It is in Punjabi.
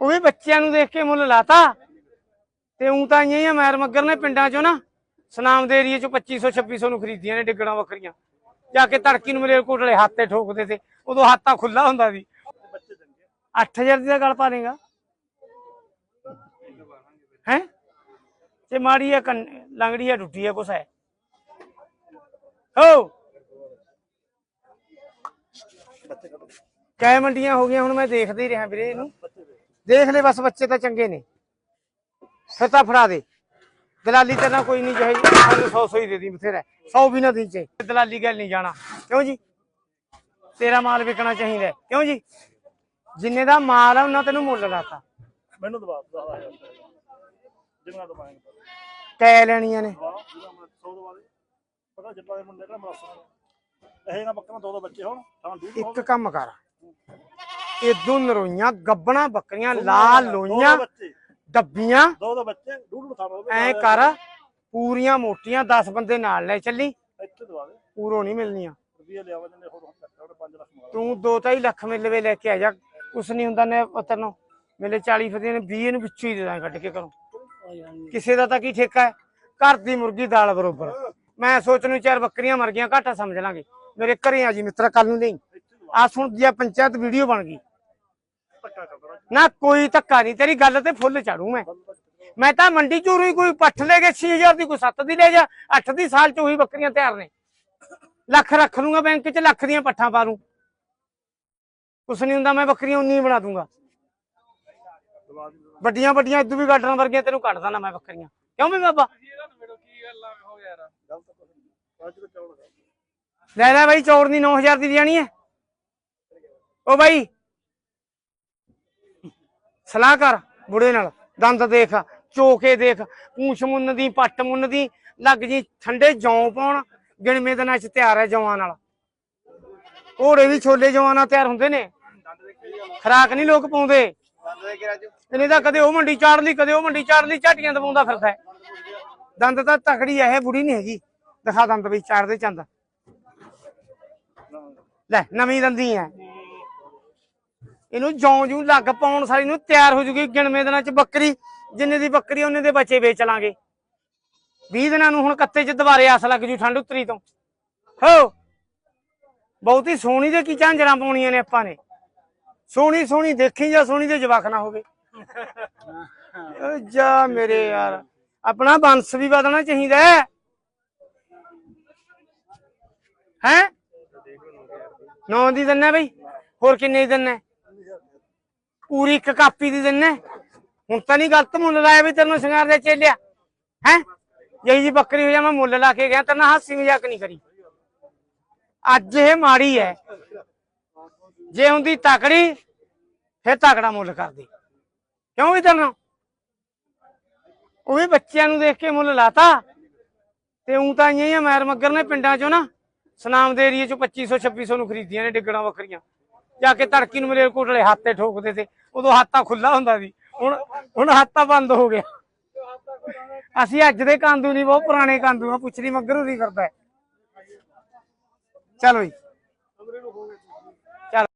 ਉਹ ਵੀ ਬੱਚਿਆਂ ਨੂੰ ਦੇਖ ਕੇ ਮੁੱਲ ਲਾਤਾ। ਤੇ ਉਂ ਤਾਂ ਆਈਆਂ ਆ ਮੈਰ ਮੱਗਰ ਨੇ ਪਿੰਡਾਂ ਚੋਂ ਨਾ, ਸਨਾਮ ਦੇ ਏਰੀਏ ਚੋਂ 2500 2600 ਨੂੰ ਖਰੀਦੀਆਂ ਨੇ ਡਿੱਗਣਾ ਵੱਖਰੀਆਂ। ਜਾ ਕੇ ਤੜਕੀ ਨੂੰ ਮੇਰੇ ਕੋਟਲੇ ਹੱਥੇ ਠੋਕਦੇ ਤੇ, ਉਦੋਂ ਹੱਥਾਂ ਖੁੱਲਾ ਹੁੰਦਾ ਸੀ। 8000 ਦੀ ਦਾ ਗੱਲ ਪਾ ਦੇਗਾ। ਹੈ? ਤੇ ਮਾੜੀ ਆ ਕੰਨ- ਲੰਗੜੀ ਆ, ਟੁੱਟੀ ਆ, ਕੁਛ ਹੈ। ਹੋ! ਕੈ ਮੰਡੀਆਂ ਹੋ ਗਈਆਂ, ਹੁਣ ਮੈਂ ਦੇਖਦੇ ਹੀ ਰਿਹਾ ਵੀਰੇ ਇਹਨੂੰ। ਦੇਖ ਲੈ ਬਸ ਬੱਚੇ ਤਾਂ ਚੰਗੇ ਨੇ। ਫਿਰ ਤਾਂ ਫੜਾ ਦੇ। ਦਲਾਲੀ ਤੇ ਨਾ ਕੋਈ ਨਹੀਂ ਚਾਹੀ ਸਾਨੂੰ 100 100 ਹੀ ਦੇ ਦੀ ਬਥੇਰਾ। 100 ਵੀ ਨਾ ਦੀ ਚੇ ਦਲਾਲੀ ਗੱਲ ਨਹੀਂ ਜਾਣਾ। ਕਿਉਂ ਜੀ? ਤੇਰਾ ਮਾਲ ਵਿਕਣਾ ਚਾਹੀਦਾ। ਕਿਉਂ ਜੀ? ਜਿੰਨੇ ਦਾ ਮਾਲ ਆ ਉਹਨਾਂ ਤੈਨੂੰ ਮੁੱਲ ਲਾਤਾ। ਮੈਨੂੰ ਦਵਾ ਦਵਾ ਜਿੰਨਾ ਕੈ ਲੈਣੀਆਂ ਨੇ। ਦਵਾ ਜਿਹੜਾ ਮੈਂ 100 ਦਵਾ ਦੇ। ਪਤਾ ਜੱਟਾਂ ਦੇ ਮੁੰਡੇ ਦਾ। ਮਰਾਸਾ ਇਹ ਨਾ ਬੱਕਰਾ ਦੋ ਦੋ ਬੱਚੇ ਹੋਣ ਤਾਂ ਇੱਕ ਕੰਮ ਕਰ। ਇਦੋਂ ਨਰੋਈਆਂ ਗੱਬਣਾ ਬੱਕਰੀਆਂ ਲਾਲ ਲੋਈਆਂ ਡੱਬੀਆਂ। ਦੋ ਦੋ ਬੱਚੇ ਖਾਣਾ ਹੋਵੇ ਐ ਕਰ ਪੂਰੀਆਂ ਮੋਟੀਆਂ 10 ਬੰਦੇ ਨਾਲ ਲੈ ਚੱਲੀ। ਇੱਥੇ ਦਵਾ ਦੇ। ਪੂਰੋ ਨਹੀਂ ਮਿਲਣੀਆਂ। ਰੁਪਈਏ ਲਿਆਵਾ ਜੰਨੇ ਹੋਰ ਹੁਣ ਤੱਕ 5 ਲੱਖ ਮੰਗਾ ਤੂੰ 2.5 ਲੱਖ ਮਿਲਵੇ ਲੈ ਕੇ ਆ ਜਾ। ਕੁਛ ਨਹੀਂ ਹੁੰਦਾ ਨੇ ਪੁੱਤਰ ਨੂੰ। ਮਿਲੇ 40 ਫਦੇ ਨੇ 20 ਨੂੰ ਵਿੱਚੋਂ ਹੀ ਦੇ ਦਾਂ ਕੱਢ ਕੇ ਕਰੋ ਕਿਸੇ ਦਾ ਤਾਂ ਕੀ ਠੇਕਾ ਹੈ? ਘਰ ਦੀ ਮੁਰਗੀ ਦਾਲ ਬਰੋਬਰ। ਮੈਂ ਸੋਚ ਨੂੰ ਚਾਰ ਬੱਕਰੀਆਂ ਮਰ ਗਈਆਂ ਘਾਟਾ ਸਮਝ ਲਾਂਗੇ। ਮੇਰੇ ਘਰੇ ਆ ਜੀ ਮਿੱਤਰਾ ਕੱਲ ਨੂੰ ਨਹੀਂ ਆ ਸੁਣ ਜੀ ਪੰਚਾਇਤ ਵੀਡੀਓ ਬਣ ਗਈ। ਨਾ। ਕੋਈ ਧੱਕਾ ਨਹੀਂ, ਤੇਰੀ ਗੱਲ ਤੇ ਫੁੱਲ ਚੜੂ ਮੈਂ। ਮੈਂ ਤਾਂ ਮੰਡੀ ਚੋਂ ਹੀ ਕੋਈ ਪੱਠ ਲੈ ਕੇ 6000 ਦੀ ਕੋਈ 7 ਦੀ ਲੈ ਜਾ 8 ਦੀ ਸਾਲ ਚ ਉਹੀ ਬੱਕਰੀਆਂ ਤਿਆਰ ਨੇ। ਲੱਖ ਰੱਖ ਲੂੰਗਾ ਬੈਂਕ 'ਚ, ਲੱਖ ਦੀਆਂ ਪੱਠਾਂ ਪਾ ਲੂੰ। ਕੁਛ ਨਹੀਂ ਹੁੰਦਾ, ਮੈਂ ਬੱਕਰੀਆਂ ਉਨੀ ਬਣਾ ਦੂੰਗਾ। ਵੱਡੀਆਂ ਵੱਡੀਆਂ, ਇਦੋਂ ਵੀ ਗਾਡਰਾਂ ਵਰਗੀਆਂ, ਤੈਨੂੰ ਕੱਢ ਦਾਂ ਮੈਂ ਬੱਕਰੀਆਂ। ਕਿਉਂ ਵੀ ਬਾਬਾ? ਲੈ ਲੈ ਬਾਈ ਚੌੜ ਦੀ 9000 ਦੀ ਜਾਣੀ ਹੈ ਉਹ ਬਾਈ ਸਲਾਹ ਕਰ ਬੁੜੇ ਨਾਲ, ਦੰਦ ਦੇਖ, ਚੋਕੇ ਦੇਖ, ਪੂਛ ਮੁੰਨ ਦੀ ਪੱਟ ਮੁੰਨ ਦੀ ਲੱਗ ਜੀ ਠੰਡੇ ਜੌਂ ਪਾਉਣ, ਗਿਣਵੇਂ ਦਿਨਾਂ ਚ ਤਿਆਰ ਹੈ ਜੌਆਂ ਨਾਲ। ਘੋੜੇ ਵੀ ਛੋਲੇ ਜੌਆਂ ਨਾਲ ਤਿਆਰ ਹੁੰਦੇ ਨੇ। ਖਰਾਕ ਨਹੀਂ ਲੋਕ ਪਾਉਂਦੇ। ਇਹਨੇ ਤਾਂ ਕਦੇ ਉਹ ਮੰਡੀ ਚਾੜ ਲਈ, ਕਦੇ ਉਹ ਮੰਡੀ ਚਾੜ ਲਈ, ਝਾਟੀਆਂ ਦਬਾਉਂਦਾ ਫਿਰਦਾ ਦੰਦ ਤਾਂ ਤਕੜੀ ਹੈ, ਇਹ ਬੁੜੀ ਨਹੀਂ ਹੈਗੀ। ਦਿਖਾ ਦੰਦ ਵੀ, ਚਾੜਦੇ ਚੰਦ। ਲੈ, ਨਵੀਂ ਦੰਦੀ ਐ ਇਹਨੂੰ ਜੌਂ ਜੂ ਲੱਗ ਪਾਉਣ ਸਾਰੀ ਨੂੰ ਤਿਆਰ ਹੋ ਜੂਗੀ ਗਿਣਵੇਂ ਦਿਨਾਂ ਚ ਬੱਕਰੀ ਜਿੰਨੇ ਦੀ ਬੱਕਰੀ ਉਹਨੇ ਦੇ ਬੱਚੇ ਵੇਚ ਲਾਂਗੇ। 20 ਦਿਨਾਂ ਨੂੰ ਹੁਣ ਕੱਤੇ ਚ ਦੁਬਾਰੇ ਆਸ ਲੱਗ ਜੂ ਠੰਡ ਉਤਰੀ ਤੋਂ। ਹੋ! ਬਹੁਤੀ ਸੋਹਣੀ ਦੇ ਕੀ ਝਾਂਜਰਾਂ ਪਾਉਣੀਆਂ ਨੇ ਆਪਾਂ ਨੇ। ਸੋਹਣੀ ਸੋਹਣੀ ਦੇਖੀ ਜਾਂ ਸੋਹਣੀ ਦੇ ਜਵਾਕ ਨਾ ਹੋਵੇ। ਓ ਜਾ ਮੇਰੇ ਯਾਰ ਆਪਣਾ ਬੰਸ ਵੀ ਵਧਣਾ ਚਾਹੀਦਾ ਹੈ। ਹੈ? ਨੌ ਦੀ ਦਿੰਨਾ ਬਈ। ਹੋਰ ਕਿੰਨੇ ਦਿੰਨਾ ਪੂਰੀ ਇੱਕ ਕਾਪੀ ਦੀ ਦਿੰਨਾ। ਹੁਣ ਤਾਂ ਨਹੀਂ ਗਲਤ ਮੁੱਲ ਲਾਇਆ ਵੀ ਤੈਨੂੰ ਸ਼ਿੰਗਾਰ ਦੇ ਚੇਲਿਆ। ਹੈ? ਜਿਹੀ ਜੀ ਬੱਕਰੀ ਹੋ ਜਾ ਮੈਂ ਮੁੱਲ ਲਾ ਕੇ ਗਿਆ, ਤੇਰੇ ਹਾਸੀ ਮਜ਼ਾਕ ਨਹੀਂ ਕਰੀ। ਅੱਜ ਇਹ ਮਾੜੀ ਹੈ ਜੇ ਹੁੰਦੀ ਤਕੜੀ, ਫਿਰ ਤਕੜਾ ਮੁੱਲ ਕਰਦੀ। ਕਿਉਂ ਵੀ ਤੈਨੂੰ ਉਹ ਵੀ ਬੱਚਿਆਂ ਨੂੰ ਦੇਖ ਕੇ ਮੁੱਲ ਲਾਤਾ। ਤੇ ਉਂ ਤਾਂ ਆਈਆਂ ਹੀ ਮੈਰ ਮੱਗਰ ਨੇ ਪਿੰਡਾਂ ਚੋਂ ਨਾ। ਸਨਾਮ ਦੇ ਏਰੀਏ ਚੋਂ 2500 2600 ਨੂੰ ਖਰੀਦੀਆਂ ਨੇ ਡਿੱਗਣਾ ਬੱਕਰੀਆਂ ਜਾ ਕੇ ਤੜਕੀ ਨੂੰ ਮੇਰੇ ਕੋਟਲੇ ਹੱਥੇ ਠੋਕਦੇ ਸੀ। ਉਦੋਂ ਹੱਥਾਂ ਖੁੱਲਾ ਹੁੰਦਾ ਸੀ। ਹੁਣ ਹੁਣ ਹੱਥਾਂ ਬੰਦ ਹੋ ਗਿਆ। ਅਸੀਂ ਅੱਜ ਦੇ ਕਾਂਦੂ ਨਹੀਂ, ਬਹੁਤ ਪੁਰਾਣੇ ਕਾਂਦੂ ਆ। ਪੁੱਛਣੀ ਮੱਗਰ ਦੀ ਕਰਦਾ ਹੈ। ਚੱਲ ਬਈ।